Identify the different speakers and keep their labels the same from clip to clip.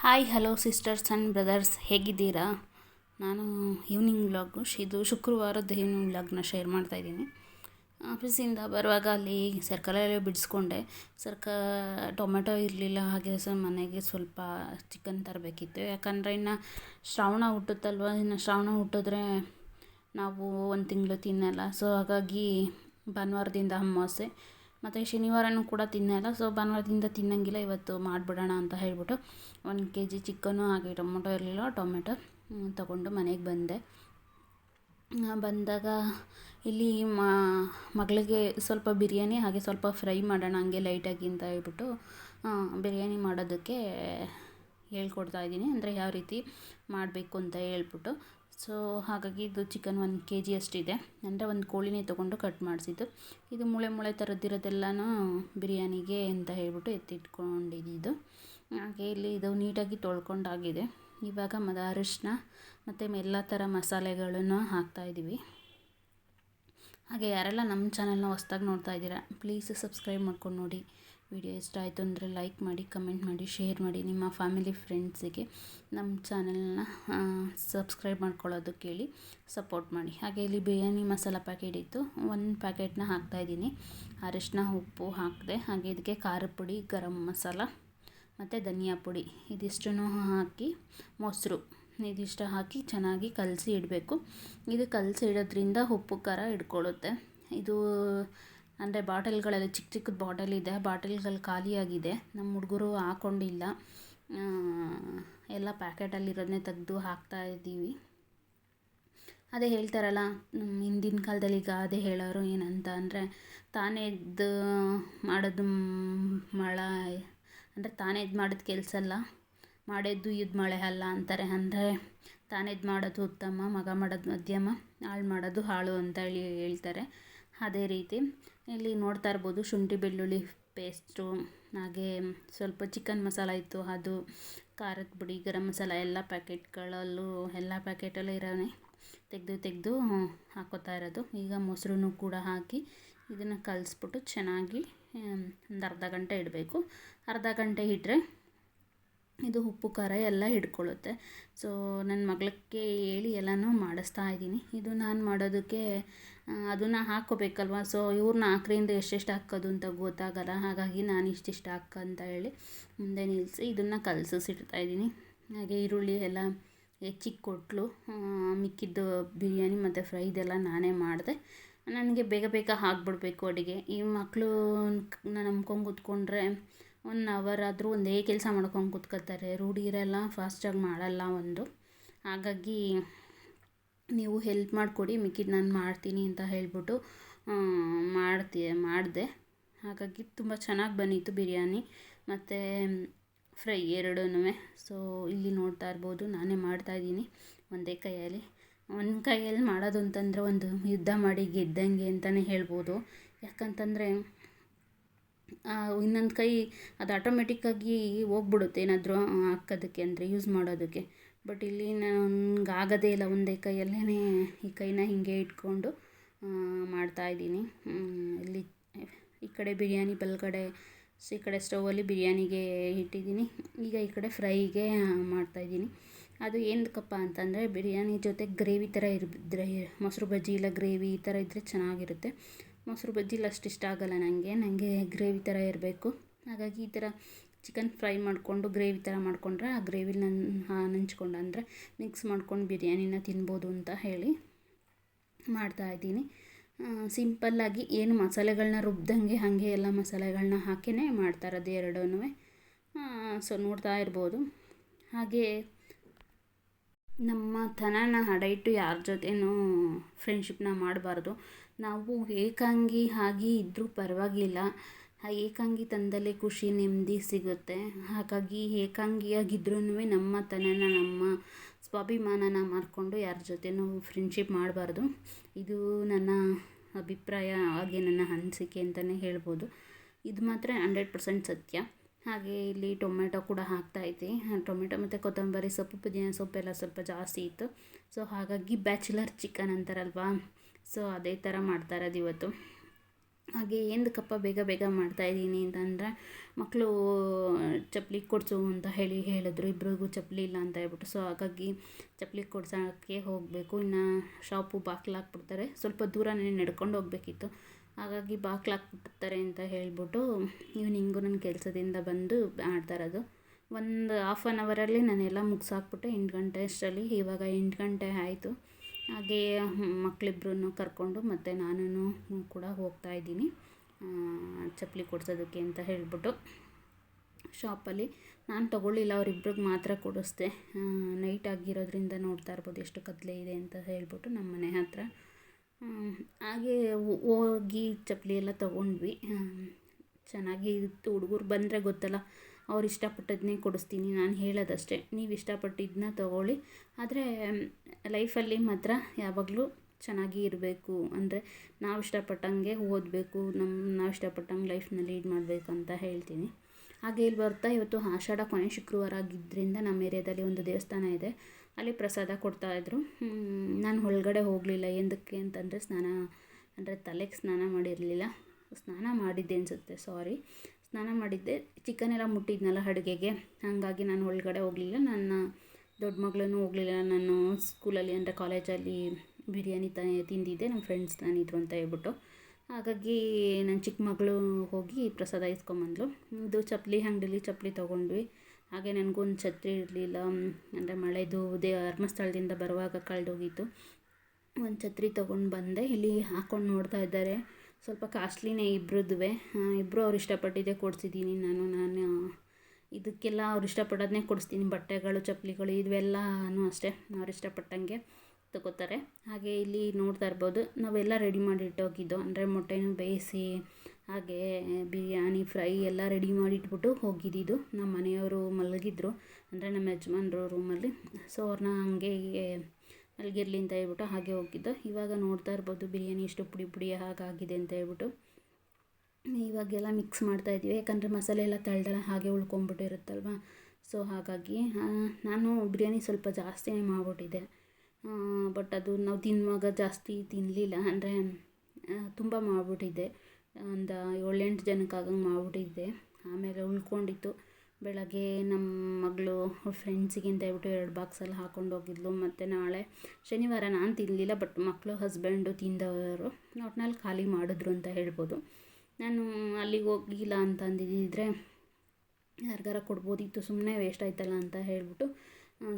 Speaker 1: Hi hello sisters and brothers ಹೇಗಿದ್ದೀರಾ? ನಾನು evening vlog ಇದು ಶುಕ್ರವಾರದ ಈವ್ನಿಂಗ್ ವ್ಲಾಗ್ನ ಶೇರ್ ಮಾಡ್ತಾಯಿದ್ದೀನಿ ಆಫೀಸಿಂದ ಬರುವಾಗ ಅಲ್ಲಿ ಸರ್ಕಲಲ್ಲೇ ಬಿಡಿಸ್ಕೊಂಡೆ. ಸರ್ಕ ಟೊಮೆಟೊ ಇರಲಿಲ್ಲ, ಹಾಗೆ ಸೊ ಮನೆಗೆ ಸ್ವಲ್ಪ ಚಿಕನ್ ತರಬೇಕಿತ್ತು. ಯಾಕಂದರೆ ಇನ್ನು ಶ್ರಾವಣ ಹುಟ್ಟುತ್ತಲ್ವ? ಇನ್ನು ಶ್ರಾವಣ ಹುಟ್ಟಿದ್ರೆ ನಾವು ಒಂದು ತಿಂಗಳು ತಿನ್ನಲ್ಲ. ಸೊ ಹಾಗಾಗಿ, ಭಾನುವಾರದಿಂದ ಅಮಾವಾಸ್ಯೆ. ಮತ್ತು ಶನಿವಾರನೂ ಕೂಡ ತಿನ್ನಲ್ಲ ಸೊ ಭಾನುವಾರದಿಂದ ತಿನ್ನೋಂಗಿಲ್ಲ. ಇವತ್ತು ಮಾಡಿಬಿಡೋಣ ಅಂತ ಹೇಳಿಬಿಟ್ಟು ಒಂದು ಕೆ ಜಿ ಚಿಕನು ಹಾಗೆ ಟೊಮೊಟೊ ಇರಲಿಲ್ಲ, ಟೊಮೆಟೊ ತಗೊಂಡು ಮನೆಗೆ ಬಂದೆ. ಬಂದಾಗ ಇಲ್ಲಿ ಮಗಳಿಗೆ ಸ್ವಲ್ಪ ಬಿರಿಯಾನಿ ಹಾಗೆ ಸ್ವಲ್ಪ ಫ್ರೈ ಮಾಡೋಣ ಹಂಗೆ ಲೈಟಾಗಿ ಅಂತ ಹೇಳ್ಬಿಟ್ಟು ಬಿರಿಯಾನಿ ಮಾಡೋದಕ್ಕೆ ಹೇಳ್ಕೊಡ್ತಾ ಇದ್ದೀನಿ. ಅಂದರೆ ಯಾವ ರೀತಿ ಮಾಡಬೇಕು ಅಂತ ಹೇಳ್ಬಿಟ್ಟು ಸೊ ಹಾಗಾಗಿ ಇದು ಚಿಕನ್ ಒಂದು ಕೆ ಜಿ ಅಷ್ಟಿದೆ. ಅಂದರೆ ಒಂದು ಕೋಳಿನೇ ತೊಗೊಂಡು ಕಟ್ ಮಾಡಿಸಿದ್ದು. ಇದು ಮೂಳೆ ಮೂಳೆ ಥರದ್ದಿರೋದೆಲ್ಲನೂ ಬಿರಿಯಾನಿಗೆ ಅಂತ ಹೇಳ್ಬಿಟ್ಟು ಎತ್ತಿಟ್ಕೊಂಡಿದ್ದು. ಹಾಗೆ ಇಲ್ಲಿ ಇದು ನೀಟಾಗಿ ತೊಳ್ಕೊಂಡಾಗಿದೆ. ಇವಾಗ ಮದ ಅರಿಶಿನ ಮತ್ತು ಎಲ್ಲ ಥರ ಮಸಾಲೆಗಳನ್ನು ಹಾಕ್ತಾಯಿದ್ದೀವಿ ಹಾಗೆ ಯಾರೆಲ್ಲ ನಮ್ಮ ಚಾನಲ್ನ ಹೊಸ್ದಾಗಿ ನೋಡ್ತಾ ಇದ್ದೀರಾ ಪ್ಲೀಸ್ ಸಬ್ಸ್ಕ್ರೈಬ್ ಮಾಡ್ಕೊಂಡು ನೋಡಿ. ವಿಡಿಯೋ ಇಷ್ಟ ಆಯಿತು ಅಂದರೆ ಲೈಕ್ ಮಾಡಿ, ಕಮೆಂಟ್ ಮಾಡಿ, ಶೇರ್ ಮಾಡಿ ನಿಮ್ಮ ಫ್ಯಾಮಿಲಿ ಫ್ರೆಂಡ್ಸಿಗೆ. ನಮ್ಮ ಚಾನೆಲ್ನ ಸಬ್ಸ್ಕ್ರೈಬ್ ಮಾಡ್ಕೊಳ್ಳೋದು ಕೇಳಿ ಸಪೋರ್ಟ್ ಮಾಡಿ. ಹಾಗೆ ಇಲ್ಲಿ ಬಿರಿಯಾನಿ ಮಸಾಲ ಪ್ಯಾಕೆಟ್ ಇತ್ತು. ಒಂದು ಪ್ಯಾಕೆಟ್ನ ಹಾಕ್ತಾಯಿದ್ದೀನಿ ಅರಿಶಿನ ಉಪ್ಪು ಹಾಕಿದೆ, ಹಾಗೆ ಇದಕ್ಕೆ ಖಾರ ಪುಡಿ, ಗರಂ ಮಸಾಲ, ಮತ್ತು ಧನಿಯಾ ಪುಡಿ. ಇದಿಷ್ಟನ್ನು ಹಾಕಿ ಮೊಸರು. ಇದಿಷ್ಟು ಹಾಕಿ ಚೆನ್ನಾಗಿ ಕಲಸಿ ಇಡಬೇಕು. ಇದು ಕಲಸಿ ಇಡೋದ್ರಿಂದ ಉಪ್ಪು ಖಾರ ಇಟ್ಕೊಳ್ಳುತ್ತೆ ಇದು ಅಂದರೆ ಬಾಟಲ್ಗಳೆಲ್ಲ ಚಿಕ್ಕ ಚಿಕ್ಕದು ಬಾಟಲ್ ಇದೆ. ಬಾಟಲ್ಗಳು ಖಾಲಿಯಾಗಿದೆ. ನಮ್ಮ ಹುಡುಗರು ಹಾಕ್ಕೊಂಡಿಲ್ಲ ಎಲ್ಲ ಪ್ಯಾಕೆಟಲ್ಲಿರೋದನ್ನೇ ತೆಗೆದು ಹಾಕ್ತಾ ಇದ್ದೀವಿ. ಅದೇ ಹೇಳ್ತಾರಲ್ಲ ಹಿಂದಿನ ಕಾಲದಲ್ಲಿ ಈಗ ಅದೇ ಹೇಳೋರು ಏನಂತ? ಅಂದರೆ, ತಾನೇ ಇದ್ದು ಮಾಡೋದು ಮಳ, ಅಂದರೆ ತಾನೇ ಇದು ಮಾಡೋದು ಕೆಲಸ ಅಲ್ಲ. ಮಾಡಿದ್ದು ಇದು ಮಳೆ ಅಲ್ಲ ಅಂತಾರೆ. ಅಂದರೆ, ತಾನೇ ಇದು ಮಾಡೋದು ಉತ್ತಮ, ಮಗ ಮಾಡೋದು ಮಧ್ಯಮ, ಹಾಳು ಮಾಡೋದು ಹಾಳು ಅಂತ ಹೇಳಿ ಹೇಳ್ತಾರೆ. ಅದೇ ರೀತಿ ಇಲ್ಲಿ ನೋಡ್ತಾ ಇರ್ಬೋದು ಶುಂಠಿ, ಬೆಳ್ಳುಳ್ಳಿ ಪೇಸ್ಟು ಹಾಗೆ ಸ್ವಲ್ಪ ಚಿಕನ್ ಮಸಾಲ ಇತ್ತು, ಅದು ಖಾರದ ಪುಡಿ, ಗರಂ ಮಸಾಲ, ಎಲ್ಲ ಪ್ಯಾಕೆಟ್ಗಳಲ್ಲೂ ಎಲ್ಲ ಪ್ಯಾಕೆಟಲ್ಲೂ ಇರೋನೆ. ತೆಗೆದು ತೆಗೆದು ಹಾಕೋತಾ ಇರೋದು. ಈಗ ಮೊಸರು ಕೂಡ ಹಾಕಿ ಇದನ್ನು ಕಲಸ್ಬಿಟ್ಟು ಚೆನ್ನಾಗಿ ಒಂದು ಅರ್ಧ ಗಂಟೆ ಇಡಬೇಕು. ಅರ್ಧ ಗಂಟೆ ಇಟ್ಟರೆ ಇದು ಉಪ್ಪು, ಖಾರ ಎಲ್ಲ ಹಿಡ್ಕೊಳ್ಳುತ್ತೆ. ಸೊ ನನ್ನ ಮಗಳಿಗೆ ಹೇಳಿ ಎಲ್ಲನೂ ಮಾಡಿಸ್ತಾ ಇದ್ದೀನಿ. ಇದು ನಾನು ಮಾಡೋದಕ್ಕೆ ಅದನ್ನು ಹಾಕ್ಕೋಬೇಕಲ್ವ? ಸೊ ಇವ್ರನ್ನ ಹಾಕ್ರಿಂದ ಎಷ್ಟೆಷ್ಟು ಹಾಕೋದು ಅಂತ ಗೊತ್ತಾಗಲ್ಲ. ಹಾಗಾಗಿ ನಾನು ಇಷ್ಟಿಷ್ಟು ಹಾಕು ಅಂತ ಹೇಳಿ ಮುಂದೆ ನಿಲ್ಲಿಸಿ ಇದನ್ನು ಕಲಸಿಸಿಡ್ತಾ ಇದ್ದೀನಿ. ಹಾಗೆ ಈರುಳ್ಳಿ ಎಲ್ಲ ಹೆಚ್ಚಿಗೆ ಕೊಟ್ಟಳು ಮಿಕ್ಕಿದ್ದು ಬಿರಿಯಾನಿ ಮತ್ತು ಫ್ರೈ ಇದೆಲ್ಲ ನಾನೇ ಮಾಡಿದೆ. ನನಗೆ ಬೇಗ ಬೇಗ ಹಾಕ್ಬಿಡ್ಬೇಕು ಅಡುಗೆ. ಈ ಮಕ್ಕಳು ನಾನು ನಂಬ್ಕೊಂಡು ಕೂತ್ಕೊಂಡ್ರೆ ಒನ್ ಅವರ್ ಆದರೂ ಒಂದೇ ಕೆಲಸ ಮಾಡ್ಕೊಂಡು ಕುತ್ಕೋತಾರೆ. ರೂಢಿ ಇರಲ್ಲ ಫಾಸ್ಟಾಗಿ ಮಾಡಲ್ಲ ಒಂದು. ಹಾಗಾಗಿ ನೀವು ಹೆಲ್ಪ್ ಮಾಡಿಕೊಡಿ ಮಿಕ್ಕಿದ್ದು ನಾನು ಮಾಡ್ತೀನಿ ಅಂತ ಹೇಳ್ಬಿಟ್ಟು ಮಾಡ್ತಿ, ಮಾಡಿದೆ. ಹಾಗಾಗಿ ತುಂಬ ಚೆನ್ನಾಗಿ ಬಂದಿತ್ತು ಬಿರಿಯಾನಿ. ಮತ್ತು ಫ್ರೈ ಎರಡೂ ಸೊ ಇಲ್ಲಿ ನೋಡ್ತಾ ಇರ್ಬೋದು, ನಾನೇ ಮಾಡ್ತಾಯಿದ್ದೀನಿ ಒಂದೇ ಕೈಯಲ್ಲಿ. ಒಂದು ಕೈಯಲ್ಲಿ ಮಾಡೋದು ಅಂತಂದರೆ ಒಂದು ಯುದ್ಧ ಮಾಡಿ ಗೆದ್ದಂಗೆ ಅಂತಲೇ ಹೇಳ್ಬೋದು. ಯಾಕಂತಂದರೆ ಇನ್ನೊಂದು ಕೈ ಅದು ಆಟೋಮೆಟಿಕ್ಕಾಗಿ ಹೋಗ್ಬಿಡುತ್ತೆ ಏನಾದರೂ ಹಾಕೋದಕ್ಕೆ ಅಂದರೆ ಯೂಸ್ ಮಾಡೋದಕ್ಕೆ. ಬಟ್ ಇಲ್ಲಿ ನನಗೆ ಆಗೋದೇ ಇಲ್ಲ ಒಂದೇ ಕೈಯಲ್ಲೇ ಈ ಕೈನ ಹೀಗೆ ಇಟ್ಕೊಂಡು ಮಾಡ್ತಾಯಿದ್ದೀನಿ ಇಲ್ಲಿ ಈ ಕಡೆ ಬಿರಿಯಾನಿ ಬಲಗಡೆ, ಸೊ ಈ ಕಡೆ ಸ್ಟೌವಲ್ಲಿ ಬಿರಿಯಾನಿಗೆ ಇಟ್ಟಿದ್ದೀನಿ. ಈಗ ಈ ಕಡೆ ಫ್ರೈಗೆ ಮಾಡ್ತಾಯಿದ್ದೀನಿ ಅದು ಏನಕ್ಕಪ್ಪ ಅಂತಂದರೆ ಬಿರಿಯಾನಿ ಜೊತೆ ಗ್ರೇವಿ ಥರ ಇರಿದ್ರೆ ಮೊಸರು ಬಜ್ಜಿ ಇಲ್ಲ ಗ್ರೇವಿ ಈ ಥರ ಇದ್ದರೆ ಚೆನ್ನಾಗಿರುತ್ತೆ. ಮೊಸರು ಬಜ್ಜಿಲಿ ಅಷ್ಟು ಇಷ್ಟ ಆಗೋಲ್ಲ ನನಗೆ ನನಗೆ ಗ್ರೇವಿ ಥರ ಇರಬೇಕು. ಹಾಗಾಗಿ ಈ ಥರ ಚಿಕನ್ ಫ್ರೈ ಮಾಡಿಕೊಂಡು ಗ್ರೇವಿ ಥರ ಮಾಡಿಕೊಂಡ್ರೆ ಆ ಗ್ರೇವಿಲಿ ನನ್ನ ನೆಂಚ್ಕೊಂಡು ಅಂದರೆ ಮಿಕ್ಸ್ ಮಾಡ್ಕೊಂಡು ಬಿರಿಯಾನಿನ ತಿನ್ಬೋದು ಅಂತ ಹೇಳಿ ಮಾಡ್ತಾ ಇದ್ದೀನಿ. ಸಿಂಪಲ್ಲಾಗಿ ಏನು ಮಸಾಲೆಗಳನ್ನ ರುಬ್ದಂಗೆ ಹಾಗೆ ಎಲ್ಲ ಮಸಾಲೆಗಳನ್ನ ಹಾಕಿಯೇ ಮಾಡ್ತಾರದು ಎರಡೂ ಸೊ ನೋಡ್ತಾ ಇರ್ಬೋದು. ಹಾಗೆ ನಮ್ಮ ತನನ ಹಡೈಟು ಯಾರ ಜೊತೆನೂ ಫ್ರೆಂಡ್ಶಿಪ್ನ ಮಾಡಬಾರ್ದು. ನಾವು ಏಕಾಂಗಿ ಆಗಿ ಇದ್ದರೂ ಪರವಾಗಿಲ್ಲ. ಏಕಾಂಗಿ ತಂದಲ್ಲೇ ಖುಷಿ, ನೆಮ್ಮದಿ ಸಿಗುತ್ತೆ. ಹಾಗಾಗಿ ಏಕಾಂಗಿಯಾಗಿದ್ರೂ ನಮ್ಮ ತನನ, ನಮ್ಮ ಸ್ವಾಭಿಮಾನನ ಮಾಡಿಕೊಂಡು ಯಾರ ಜೊತೆನೂ ಫ್ರೆಂಡ್ಶಿಪ್ ಮಾಡಬಾರ್ದು. ಇದು ನನ್ನ ಅಭಿಪ್ರಾಯ, ಹಾಗೆ ನನ್ನ ಅನಿಸಿಕೆ ಅಂತಲೇ ಹೇಳ್ಬೋದು. ಇದು ಮಾತ್ರ ಹಂಡ್ರೆಡ್ ಪರ್ಸೆಂಟ್ ಸತ್ಯ. ಹಾಗೆ ಇಲ್ಲಿ ಟೊಮೆಟೊ ಕೂಡ ಹಾಕ್ತಾಯಿದ್ದೆ ಟೊಮೆಟೊ ಮತ್ತು ಕೊತ್ತಂಬರಿ ಸೊಪ್ಪು, ಪುದೀನ ಸೊಪ್ಪೆಲ್ಲ ಸ್ವಲ್ಪ ಜಾಸ್ತಿ ಇತ್ತು. ಸೊ ಹಾಗಾಗಿ ಬ್ಯಾಚುಲರ್ ಚಿಕನ್ ಅಂತಾರಲ್ವಾ? ಸೊ ಅದೇ ಥರ ಮಾಡ್ತಾಯಿರೋದು ಇವತ್ತು. ಹಾಗೆ ಎಂದಕ್ಕಪ್ಪ ಬೇಗ ಬೇಗ ಮಾಡ್ತಾಯಿದ್ದೀನಿ ಅಂತಂದರೆ, ಮಕ್ಕಳು ಚಪ್ಪಲಿ ಕೊಡಿಸು ಅಂತ ಹೇಳಿ ಹೇಳಿದ್ರು. ಇಬ್ರಿಗೂ ಚಪ್ಪಲಿ ಇಲ್ಲ ಅಂತ ಹೇಳ್ಬಿಟ್ಟು. ಸೊ ಹಾಗಾಗಿ ಚಪ್ಪಲಿ ಕೊಡ್ಸೋಕ್ಕೆ ಹೋಗಬೇಕು. ಇನ್ನು ಶಾಪು ಬಾಕ್ಲಾಕ್ಬಿಡ್ತಾರೆ ಸ್ವಲ್ಪ ದೂರನೇ ನಡ್ಕೊಂಡು ಹೋಗಬೇಕಿತ್ತು. ಹಾಗಾಗಿ ಬಾಕ್ಲಾಕ್ಬಿಡ್ತಾರೆ ಅಂತ ಹೇಳ್ಬಿಟ್ಟು ಈವ್ನಿಂಗು ನನ್ನ ಕೆಲಸದಿಂದ ಬಂದು ಆಡ್ತಾ ಒಂದು ಹಾಫ್ ಆನ್ ಅವರಲ್ಲಿ ನಾನೆಲ್ಲ ಮುಗಿಸಾಕ್ಬಿಟ್ಟೆ ಎಂಟು ಗಂಟೆ ಅಷ್ಟರಲ್ಲಿ, ಇವಾಗ ಎಂಟು ಗಂಟೆ ಆಯಿತು. ಹಾಗೇ ಮಕ್ಕಳಿಬ್ರನ್ನು ಕರ್ಕೊಂಡು ಮತ್ತು ನಾನೂ ಕೂಡ ಹೋಗ್ತಾ ಇದ್ದೀನಿ. ಚಪ್ಪಲಿ ಕೊಡ್ಸೋದಕ್ಕೆ ಅಂತ ಹೇಳಿಬಿಟ್ಟು ಶಾಪಲ್ಲಿ ನಾನು ತೊಗೊಳ್ಳಿಲ್ಲ, ಅವರಿಬ್ರಿಗೆ ಮಾತ್ರ ಕೊಡಿಸ್ದೆ. ನೈಟ್ ಆಗಿರೋದ್ರಿಂದ ನೋಡ್ತಾ ಇರ್ಬೋದು ಎಷ್ಟು ಕತ್ಲೆ ಇದೆ ಅಂತ ಹೇಳ್ಬಿಟ್ಟು ನಮ್ಮ ಮನೆ ಹತ್ರ. ಹಾಗೆ ಹೋಗಿ ಚಪ್ಪಲಿ ಎಲ್ಲ ತೊಗೊಂಡ್ವಿ. ಚೆನ್ನಾಗಿ ಇತ್ತು, ಹುಡುಗರು ಬಂದರೆ ಗೊತ್ತಲ್ಲ. ಅವ್ರು ಇಷ್ಟಪಟ್ಟದನ್ನೇ ಕೊಡಿಸ್ತೀನಿ, ನಾನು ಹೇಳೋದಷ್ಟೇ. ನೀವು ಇಷ್ಟಪಟ್ಟಿದ್ದನ್ನ ತೊಗೊಳ್ಳಿ. ಆದರೆ ಲೈಫಲ್ಲಿ ಮಾತ್ರ ಯಾವಾಗಲೂ ಚೆನ್ನಾಗಿ ಇರಬೇಕು. ಅಂದರೆ ನಾವು ಇಷ್ಟಪಟ್ಟಂಗೆ ಓದಬೇಕು ನಮ್ಮ ನಾವು ಇಷ್ಟಪಟ್ಟಂಗೆ ಲೈಫ್ನ ಲೀಡ್ ಮಾಡಬೇಕು ಅಂತ ಹೇಳ್ತೀನಿ. ಹಾಗೆ ಇಲ್ಲಿ ಬರ್ತಾ ಇವತ್ತು ಆಷಾಢ ಕೊನೆ ಶುಕ್ರವಾರ ಆಗಿದ್ದರಿಂದ ನಮ್ಮ ಏರಿಯಾದಲ್ಲಿ ಒಂದು ದೇವಸ್ಥಾನ ಇದೆ. ಅಲ್ಲಿ ಪ್ರಸಾದ ಕೊಡ್ತಾಯಿದ್ರು ನಾನು ಒಳಗಡೆ ಹೋಗಲಿಲ್ಲ. ಎಂದಕ್ಕೆ ಅಂತಂದರೆ ಸ್ನಾನ, ಅಂದರೆ ತಲೆಗೆ ಸ್ನಾನ ಮಾಡಿರಲಿಲ್ಲ. ಸ್ನಾನ ಮಾಡಿದ್ದೆ ಅನಿಸುತ್ತೆ ಸಾರಿ ಸ್ನಾನ ಮಾಡಿದ್ದೆ. ಚಿಕನ್ ಎಲ್ಲ ಮುಟ್ಟಿದ್ನಲ್ಲ ಅಡುಗೆಗೆ. ಹಾಗಾಗಿ ನಾನು ಒಳಗಡೆ ಹೋಗಲಿಲ್ಲ. ನನ್ನ ದೊಡ್ಡ ಮಗಳೂ ಹೋಗಲಿಲ್ಲ. ನಾನು ಸ್ಕೂಲಲ್ಲಿ ಅಂದರೆ ಕಾಲೇಜಲ್ಲಿ ಬಿರಿಯಾನಿ ತ ತಿಂದಿದ್ದೆ. ನಮ್ಮ ಫ್ರೆಂಡ್ಸ್ ತಾನಿದ್ರು ಅಂತ ಹೇಳ್ಬಿಟ್ಟು. ಹಾಗಾಗಿ ನನ್ನ ಚಿಕ್ಕ ಮಗಳು ಹೋಗಿ ಪ್ರಸಾದ ಇಸ್ಕೊಂಬಂದ್ಲು. ಇದು ಚಪ್ಪಲಿ, ಅಂಗಡಿಲಿ ಚಪ್ಪಲಿ ತೊಗೊಂಡ್ವಿ. ಹಾಗೆ ನನಗೊಂದು ಛತ್ರಿ ಇರಲಿಲ್ಲ. ಅಂದರೆ ಮಳೆದು ದೇ ಧರ್ಮಸ್ಥಳದಿಂದ ಬರುವಾಗ ಕಳೆದೋಗಿತ್ತು. ಒಂದು ಛತ್ರಿ ತೊಗೊಂಡು ಬಂದೆ. ಇಲ್ಲಿ ಹಾಕ್ಕೊಂಡು ನೋಡ್ತಾ ಇದ್ದಾರೆ. ಸ್ವಲ್ಪ ಕಾಸ್ಟ್ಲಿನೇ ಇಬ್ಬರದ್ದು ಇಬ್ಬರು ಅವ್ರು ಇಷ್ಟಪಟ್ಟಿದ್ದೆ ಕೊಡಿಸಿದ್ದೀನಿ ನಾನು. ನಾನು ಇದಕ್ಕೆಲ್ಲ ಅವ್ರು ಇಷ್ಟಪಡೋದನ್ನೇ ಕೊಡಿಸ್ತೀನಿ. ಬಟ್ಟೆಗಳು, ಚಪ್ಪಲಿಗಳು ಇವೆಲ್ಲನೂ ಅಷ್ಟೇ ಅವ್ರು ಇಷ್ಟಪಟ್ಟಂಗೆ ತಗೋತಾರೆ. ಹಾಗೆ ಇಲ್ಲಿ ನೋಡ್ತಾ ಇರ್ಬೋದು, ನಾವೆಲ್ಲ ರೆಡಿ ಮಾಡಿ ಇಟ್ಟೋಗಿದ್ದು ಅಂದರೆ ಮೊಟ್ಟೆನೂ ಬೇಯಿಸಿ, ಹಾಗೆ ಬಿರಿಯಾನಿ, ಫ್ರೈ ಎಲ್ಲ ರೆಡಿ ಮಾಡಿ ಇಟ್ಬಿಟ್ಟು ಹೋಗಿದ್ದಿದ್ದು ನಮ್ಮ ಮನೆಯವರು ಮಲಗಿದ್ರು. ಅಂದರೆ ನಮ್ಮ ಯಜಮಾನ್ರು ರೂಮಲ್ಲಿ ಸೊ ಅವ್ರನ್ನ ಹಂಗೆ ಮಲಗಿರಲಿ ಅಂತ ಹೇಳ್ಬಿಟ್ಟು ಹಾಗೆ ಹೋಗಿದ್ದು. ಇವಾಗ ನೋಡ್ತಾ ಇರ್ಬೋದು ಬಿರಿಯಾನಿ ಎಷ್ಟು ಪುಡಿ ಪುಡಿ ಹಾಗಾಗಿದೆ ಅಂತ ಹೇಳ್ಬಿಟ್ಟು. ಇವಾಗೆಲ್ಲ ಮಿಕ್ಸ್ ಮಾಡ್ತಾ ಇದ್ದೀವಿ. ಯಾಕಂದರೆ ಮಸಾಲೆ ಎಲ್ಲ ತಳ್ದಲ್ಲ ಹಾಗೆ ಉಳ್ಕೊಂಬಿಟ್ಟಿರುತ್ತಲ್ವ ಸೊ ಹಾಗಾಗಿ ನಾನು ಬಿರಿಯಾನಿ ಸ್ವಲ್ಪ ಜಾಸ್ತಿನೇ ಮಾಡಿಬಿಟ್ಟಿದ್ದೆ. ಬಟ್ ಅದು ನಾವು ತಿನ್ನುವಾಗ ಜಾಸ್ತಿ ತಿನ್ನಲಿಲ್ಲ ಅಂದರೆ ತುಂಬ ಮಾಡಿಬಿಟ್ಟಿದ್ದೆ. ಒಂದು ಏಳೆಂಟು ಜನಕ್ಕೆ ಮಾಡಿಬಿಟ್ಟಿದ್ದೆ. ಆಮೇಲೆ ಉಳ್ಕೊಂಡಿತ್ತು. ಬೆಳಗ್ಗೆ ನಮ್ಮ ಮಗಳು ಫ್ರೆಂಡ್ಸಿಗಿಂತ ಫ್ರೆಂಡ್ಸಿಗೆ ಹೇಳ್ಬಿಟ್ಟು ಎರಡು ಬಾಕ್ಸಲ್ಲಿ ಹಾಕ್ಕೊಂಡು ಹೋಗಿದ್ಲು. ಮತ್ತು ನಾಳೆ ಶನಿವಾರ ನಾನು ತಿನ್ನಲಿಲ್ಲ ಬಟ್ ಮಕ್ಕಳು ಹಸ್ಬೆಂಡು ತಿಂದವರು. ಒಟ್ನಲ್ಲಿ ಖಾಲಿ ಮಾಡಿದ್ರು ಅಂತ ಹೇಳ್ಬೋದು. ನಾನು ಅಲ್ಲಿಗೆ ಹೋಗಿಲ್ಲ ಅಂತ ಅಂದಿದ್ದಿದ್ರೆ ಯಾರಿಗಾರ ಕೊಡ್ಬೋದಿತ್ತು ಸುಮ್ಮನೆ ವೇಸ್ಟ್ ಆಯ್ತಲ್ಲ ಅಂತ ಹೇಳ್ಬಿಟ್ಟು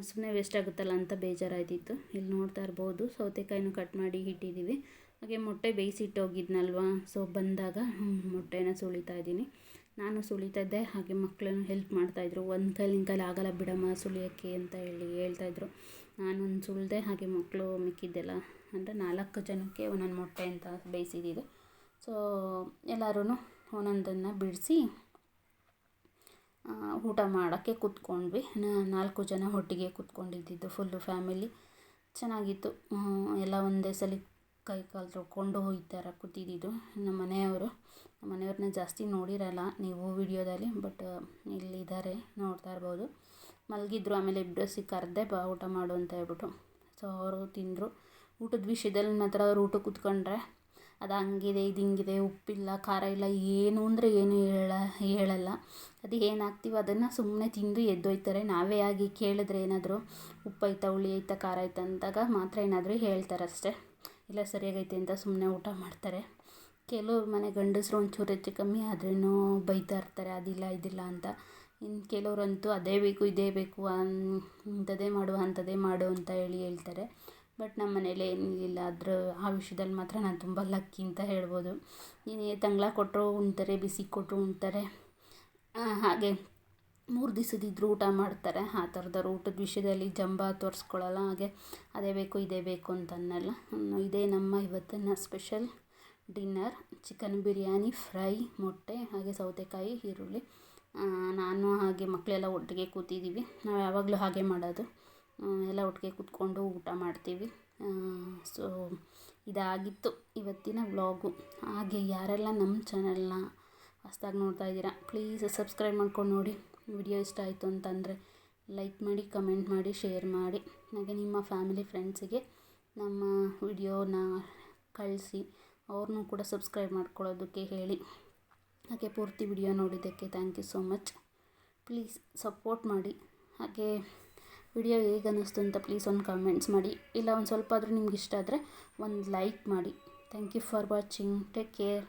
Speaker 1: ಸುಮ್ಮನೆ ವೇಸ್ಟ್ ಆಗುತ್ತಲ್ಲ ಅಂತ ಬೇಜಾರಾಯ್ತಿತ್ತು. ಇಲ್ಲಿ ನೋಡ್ತಾ ಇರ್ಬೋದು. ಸೌತೆಕಾಯಿನೂ ಕಟ್ ಮಾಡಿ ಇಟ್ಟಿದ್ದೀವಿ ಹಾಗೆ ಮೊಟ್ಟೆ ಬೇಯಿಸಿಟ್ಟೋಗಿದ್ನಲ್ವ ಸೊ ಬಂದಾಗ ಮೊಟ್ಟೆನ ಸುಳಿತಾ ಇದ್ದೀನಿ. ನಾನು ಸುಳಿತಾ ಇದ್ದೆ ಹಾಗೆ ಮಕ್ಕಳನ್ನು ಹೆಲ್ಪ್ ಮಾಡ್ತಾಯಿದ್ರು ಒಂದು ಕೈಲಿ ಕೈಲಿ ಆಗೋಲ್ಲ ಬಿಡಮ್ಮ ಸುಳಿಯೋಕ್ಕೆ ಅಂತ ಹೇಳಿ ಹೇಳ್ತಾಯಿದ್ರು ನಾನೊಂದು ಸುಳಿದೆ ಹಾಗೆ ಮಕ್ಕಳು ಮಿಕ್ಕಿದ್ದೆಲ್ಲ ಅಂದರೆ ನಾಲ್ಕು ಜನಕ್ಕೆ ಒಂದೊಂದು ಮೊಟ್ಟೆ ಅಂತ ಬೇಯಿಸಿದ್ದೀವಿ ಸೊ ಎಲ್ಲರೂ ಒಂದೊಂದನ್ನು ಬಿಡಿಸಿ ಊಟ ಮಾಡೋಕ್ಕೆ ಕೂತ್ಕೊಂಡ್ವಿ. ನಾಲ್ಕು ಜನ ಒಟ್ಟಿಗೆ ಕೂತ್ಕೊಂಡಿದ್ದಿದ್ದು ಫುಲ್ಲು ಫ್ಯಾಮಿಲಿ ಚೆನ್ನಾಗಿತ್ತು. ಎಲ್ಲ ಒಂದೇ ಸಲ ಕೈ ಕಾಲು ತೊಳ್ಕೊಂಡು ಹೋಗ್ತಾರೆ ಥರ ನಮ್ಮ ಮನೆಯವರು, ನಮ್ಮ ಮನೆಯವ್ರನ್ನ ಜಾಸ್ತಿ ನೋಡಿರಲ್ಲ ನೀವು ವಿಡಿಯೋದಲ್ಲಿ, ಬಟ್, ಇಲ್ಲಿದ್ದಾರೆ, ನೋಡ್ತಾ ಇರ್ಬೋದು. ಮಲಗಿದ್ರು, ಆಮೇಲೆ ಇಬ್ಬರು ಕರೆದೆ ಬಾ, ಊಟ ಮಾಡು ಅಂತ ಹೇಳ್ಬಿಟ್ಟು. ಸೊ ಅವರು ತಿಂದರು. ಊಟದ ವಿಷಯದಲ್ಲಿ ಮಾತ್ರ ಅವ್ರು ಊಟ ಕೂತ್ಕೊಂಡ್ರೆ, ಅದು ಹಂಗಿದೆ, ಇದು ಹಿಂಗಿದೆ, ಉಪ್ಪಿಲ್ಲ, ಖಾರ ಇಲ್ಲ, ಏನು ಅಂದರೆ ಏನು ಹೇಳ, ಹೇಳಲ್ಲ. ಅದು ಏನು ಹಾಕ್ತೀವೋ ಅದನ್ನು ಸುಮ್ಮನೆ ತಿಂದು ಎದ್ದೋಯ್ತಾರೆ. ನಾವೇ ಆಗಿ ಕೇಳಿದ್ರೆ ಏನಾದರೂ ಉಪ್ಪೈತಾ ಹುಳಿ ಐತಾ ಖಾರ ಐತಾ ಅಂದಾಗ ಮಾತ್ರ ಏನಾದರೂ ಹೇಳ್ತಾರೆ ಅಷ್ಟೇ. ಇಲ್ಲ ಸರಿಯಾಗೈತೆ ಅಂತ ಸುಮ್ಮನೆ ಊಟ ಮಾಡ್ತಾರೆ. ಕೆಲವ್ರ ಮನೆ ಗಂಡಸರು ಒಂಚೂರು ಹೆಚ್ಚು ಕಮ್ಮಿ ಆದ್ರೂ ಬೈತಾ ಇರ್ತಾರೆ, ಅದಿಲ್ಲ, ಇದಿಲ್ಲ ಅಂತ. ಇನ್ನು ಕೆಲವರಂತೂ ಅದೇ ಬೇಕು, ಇದೇ ಬೇಕು ಇಂಥದ್ದೇ ಮಾಡು, ಅಂಥದ್ದೇ ಮಾಡು ಅಂತ ಹೇಳಿ ಹೇಳ್ತಾರೆ. ಬಟ್ ನಮ್ಮ ಮನೇಲಿ ಏನಿಲ್ಲ ಅದ್ರ ಆ ವಿಷಯದಲ್ಲಿ ಮಾತ್ರ ನಾನು ತುಂಬ ಲಕ್ಕಿ ಅಂತ ಹೇಳ್ಬೋದು. ನೀನು ತಂಗ್ಳ ಕೊಟ್ಟರು ಉಣ್ತಾರೆ, ಬಿಸಿ ಕೊಟ್ಟರು ಉಣ್ತಾರೆ. ಹಾಗೆ. ಮೂರು ದಿವಸದಿದ್ರು ಊಟ ಮಾಡ್ತಾರೆ. ಆ ಥರದವ್ರು ಊಟದ ವಿಷಯದಲ್ಲಿ ಜಂಬ ತೋರಿಸ್ಕೊಳ್ಳಲ್ಲ, ಹಾಗೆ ಅದೇ ಬೇಕು, ಇದೇ ಬೇಕು ಅಂತ ಇದೇ ನಮ್ಮ ಇವತ್ತಿನ special dinner. Chicken biryani, fry, ಮೊಟ್ಟೆ, ಹಾಗೆ ಸೌತೆಕಾಯಿ, ಈರುಳ್ಳಿ. ನಾನು ಹಾಗೆ ಮಕ್ಕಳೆಲ್ಲ ಒಟ್ಟಿಗೆ ಕೂತಿದ್ದೀವಿ. ನಾವು ಯಾವಾಗಲೂ ಹಾಗೆ ಮಾಡೋದು. ಎಲ್ಲ ಒಟ್ಟಿಗೆ ಕೂತ್ಕೊಂಡು ಊಟ ಮಾಡ್ತೀವಿ. ಸೊ, ಇದಾಗಿತ್ತು ಇವತ್ತಿನ ವ್ಲಾಗು. ಹಾಗೆ ಯಾರೆಲ್ಲ ನಮ್ಮ ಚಾನಲ್ನ ಹೊಸ್ದಾಗಿ ನೋಡ್ತಾ ಇದ್ದೀರಾ, ಪ್ಲೀಸ್ ಸಬ್ಸ್ಕ್ರೈಬ್ ಮಾಡ್ಕೊಂಡು ನೋಡಿ. ವಿಡಿಯೋ ಇಷ್ಟ ಆಯಿತು ಅಂತಂದರೆ ಲೈಕ್ ಮಾಡಿ, ಕಮೆಂಟ್ ಮಾಡಿ, ಶೇರ್ ಮಾಡಿ. ಹಾಗೆ ನಿಮ್ಮ ಫ್ಯಾಮಿಲಿ ಫ್ರೆಂಡ್ಸಿಗೆ ನಮ್ಮ ವಿಡಿಯೋನ ಕಳಿಸಿ. ಅವ್ರನ್ನೂ ಕೂಡ ಸಬ್ಸ್ಕ್ರೈಬ್ ಮಾಡ್ಕೊಳ್ಳೋದಕ್ಕೆ ಹೇಳಿ. ಹಾಗೆ ಪೂರ್ತಿ ವಿಡಿಯೋ ನೋಡಿದ್ದಕ್ಕೆ thank you so much please support ಮಾಡಿ. ಹಾಗೆ ವಿಡಿಯೋ ಹೇಗೆ ಅನ್ನಿಸ್ತು ಅಂತ ಪ್ಲೀಸ್ ಒಂದು ಕಮೆಂಟ್ಸ್ ಮಾಡಿ. ಇಲ್ಲ ಒಂದು ಸ್ವಲ್ಪ ಆದರೂ ನಿಮ್ಗೆ ಇಷ್ಟ ಆದರೆ ಒಂದು ಲೈಕ್ ಮಾಡಿ. Thank you for watching take care